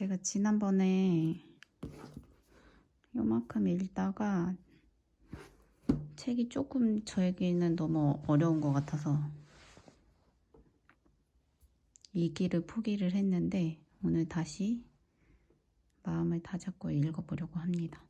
제가 지난번에 요만큼 읽다가 책이 조금 저에게는 너무 어려운 것 같아서 읽기를 포기를 했는데 오늘 다시 마음을 다잡고 읽어보려고 합니다.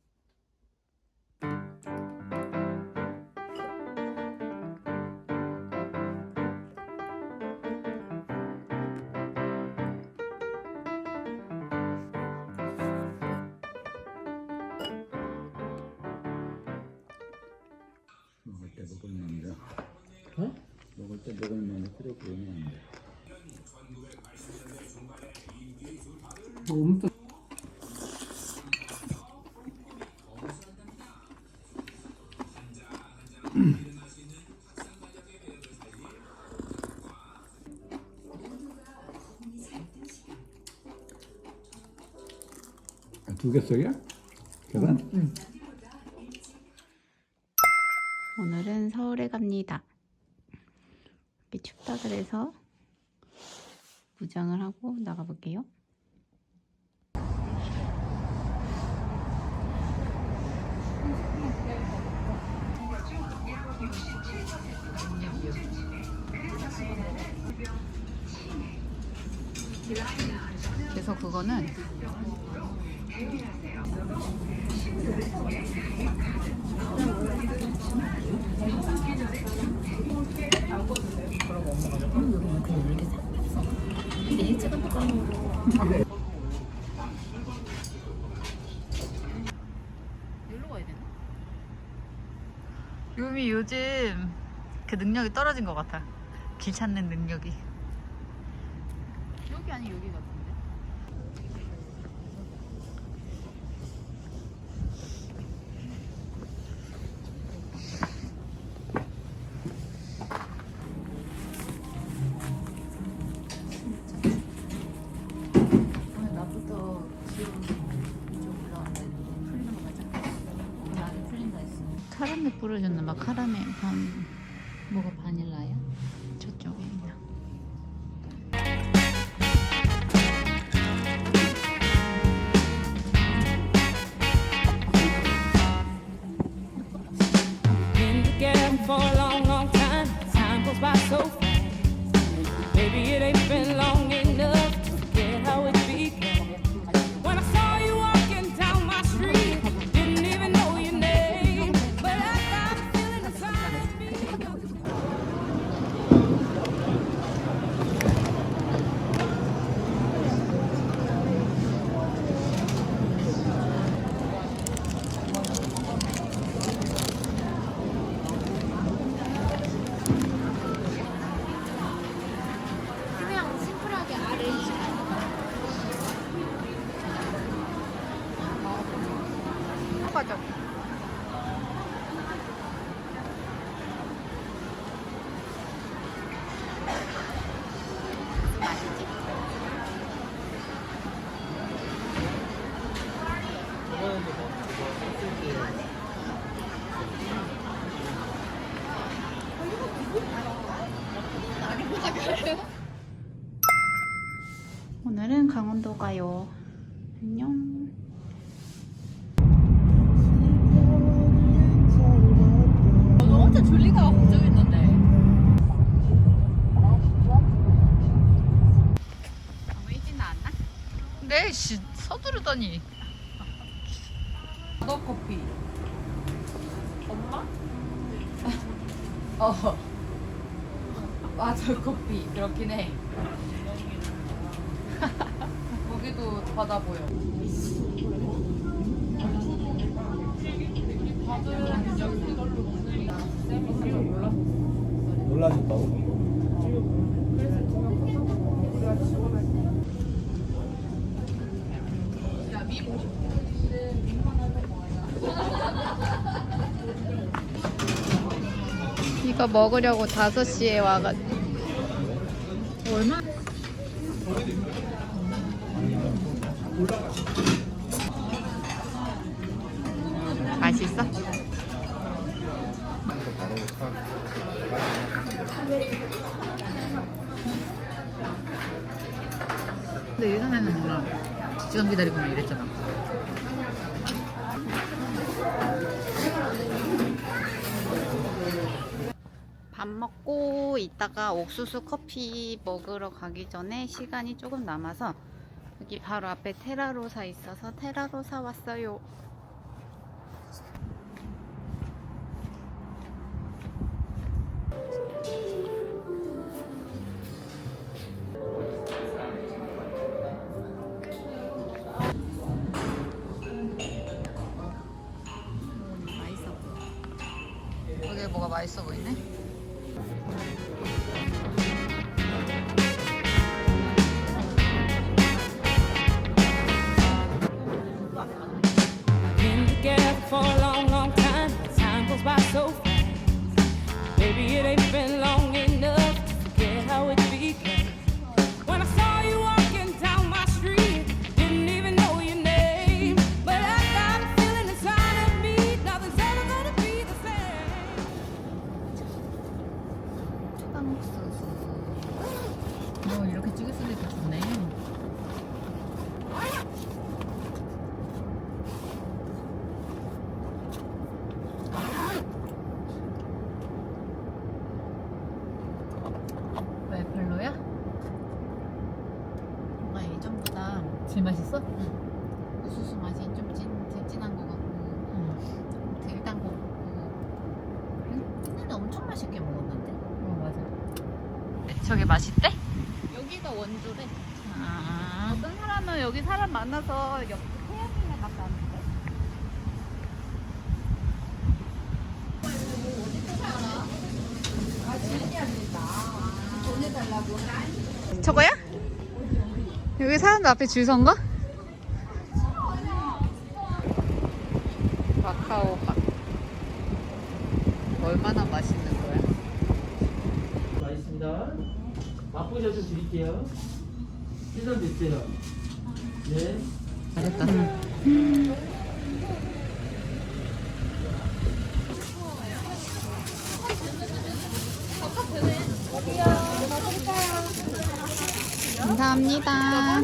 때 먹을 안 돼. 뭐 엄청 아, 두개 써야? 계란? 응. 오늘은 서울에 갑니다. 춥다 그래서 무장을 하고 나가볼게요. 그래서 그거는 여기로 가야 되나? 유미 요즘 그 능력이 떨어진 것 같아. 길 찾는 능력이. 여기 아니 여기 같은 뿌려줬나 봐. 카라멜 반 오늘은 강원도 가요. 안녕. 너 혼자 졸리다가 걱정했는데 너무 일찍 나왔나? 네, 씨, 서두르더니. 너 커피 엄마? 어 맞아 커피. 그렇긴 해. 거기도 바다 보여. 놀라셨다고? 이거 먹으려고 5시에 와가지고. 얼마? 맛있어? 근데 예전에는. 지금 시간 기다리고 막 이랬잖아. 밥 먹고 이따가 옥수수 커피 먹으러 가기 전에 시간이 조금 남아서 여기 바로 앞에 테라로사 있어서 테라로사 왔어요. 제일 맛있어? 응. 우수수 맛이 좀 진, 더 진한 것 같고 응. 덜단것 같고 응? 근데 엄청 맛있게 먹었는데? 어 맞아 저게 맛있대? 여기가 원조래. 아 어떤 사람은 여기 사람 많아서 옆 태양이나 갔다 왔는데 저거야? 여기 사람들 앞에 줄선 거? 마카오 밥 얼마나 맛있는 거야? 맛있습니다. 맛보셔서 드릴게요. 시선 드세요. 네. 잘했다 감사합니다.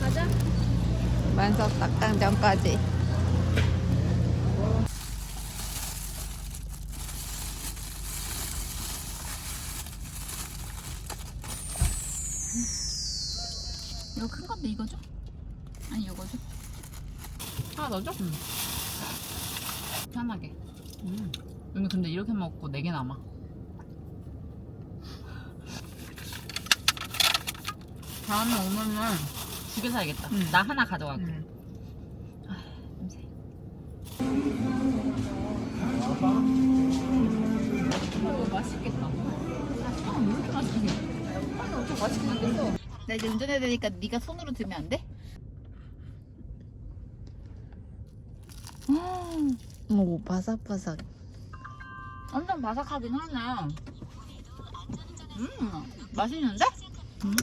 가자. 만석 닭강정까지. 이거 큰 건데 이거 줘? 아니 이거 줘? 하나 더 줘? 응. 편하게. 음. 이거 근데 이렇게 먹고 4개 남아. 다음에 오면은 두 개 사야겠다. 나 하나 가져갈게. 아, 냄새. 이거 맛있겠다. 아, 왜 이렇게 맛있게? 아니, 엄청 맛있게 생겼어. 나 이제 운전해야 되니까 네가 손으로 들면 안 돼? 오 바삭바삭 엄청 바삭하긴 하네 음 맛있는데? 음.